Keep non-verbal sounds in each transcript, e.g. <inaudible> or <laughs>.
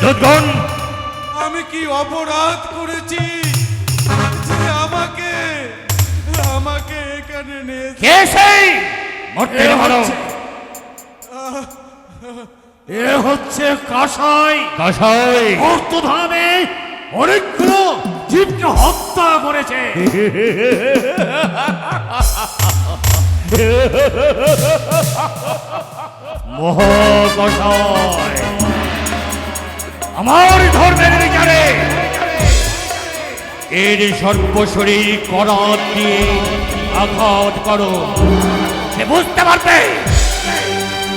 দুধগণ আমি কি অপরাধ করেছি যে আমাকে আমাকে এখানে নিয়ে কে সেই? মর্তের মানব এ হচ্ছে কাসাই। কষাই অর্থধামে অনেকগুলো জীবকে হত্যা করেছে। <laughs> মহাকষায় আমার ধর্মের বিচারে। এর সর্বশরীর করাত দিয়ে আঘাত করো। সে বুঝতে পারবে?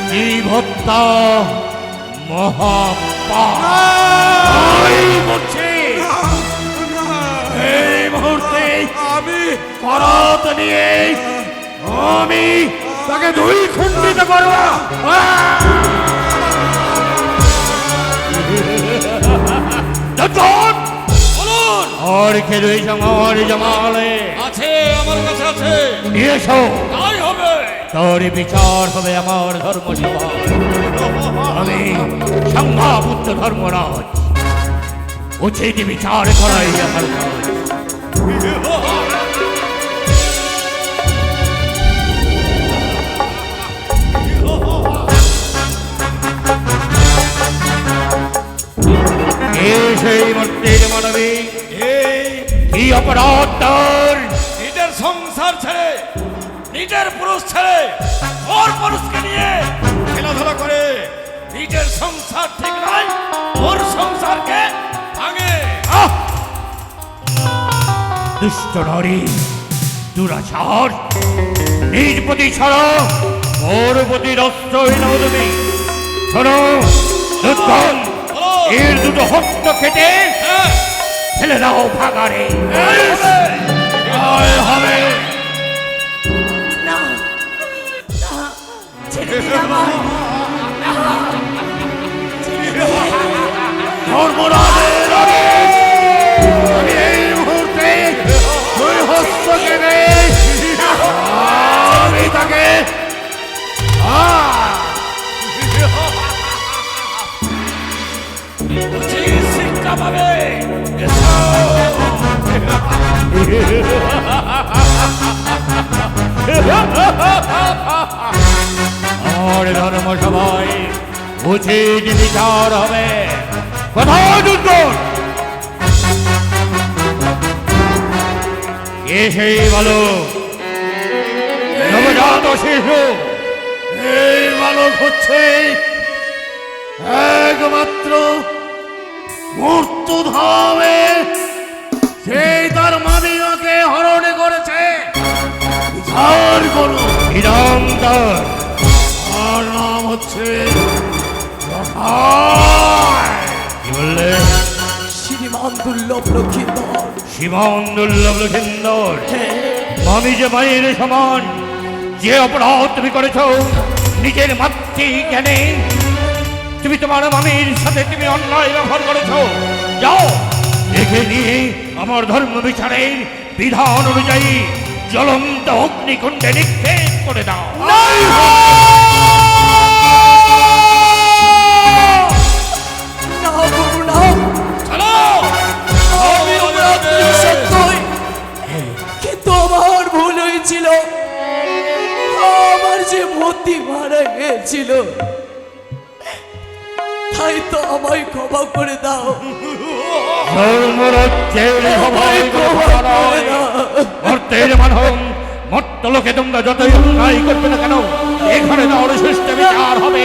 জীব হত্যা এই মুহূর্তে আমি করাত নিয়ে আমি তাকে দুই খণ্ডিত করব। আর খেলুই আমার জামালে আছে আমার কাছে আছে। নিয়ে এসো। তাই হবে। তোর বিচার হবে আমার ধর্ম আমি সংঘাপুত্র ধর্মরাজ উচিত বিচার করাই আমার সেই মূর্তির মানবী। অপরাধ। তোর নিজের সংসার ছেড়ে নিজের পুরুষ ছেড়ে ওর পুরুষকে নিয়ে খেলাধুলা করে নিজের সংসার ঠিক নয় ওর সংসারকে ভাঙে! দুষ্ট নারী দুরাচার নিজ প্রতি ছাড়া ওর প্রতি নও তুমি। শোনো দুর্গম এর দুটো হস্ত কেটে হ্যাঁ, ফেলে দাও ভাগারে এই হবে। হবে ধর্মরাজের আমি এই মুহূর্তে দুই হস্ত কেটে আমি তাকে আহ! উচিত শিক্ষা পাবে। আমার ধর্ম সবাই উচিত বিচার হবে? কোথাও দুর্গম কে সেই বলো নবজাত শিশু। এই বালক হচ্ছে একমাত্র মূর্তধামে সেই নিরন্তর তার নাম হচ্ছে রসায়। কি বললে? শ্রীমান দুর্লভ লক্ষিন্দর। সীমান দুর্লভ সুন্দর আমি যে সমান যে অপরাধ তুমি করেছ নিজের মাতৃ জ্ঞানে তুমি তোমার মামির সাথে তুমি অন্যায় ব্যবহার করেছ যাও দেখে নিয়ে আমার ধর্ম বিচারের বিধান অনুযায়ী জ্বলন্ত অগ্নিকুণ্ডে নিক্ষেপ। করে দাও। কিন্তু আমার ভুল হয়েছিল আমার যে মতি মারা গেছিল তাই তো আমায় ক্ষমা করে দাও। ধর্মরাজ্যের সবাই ক্ষমা করে দাও। মর্তের মানব মর্ত লোকে তোমরা যতই অন্যায় করবে না কেন এখানে তার অনুশিষ্ট বিচার হবে।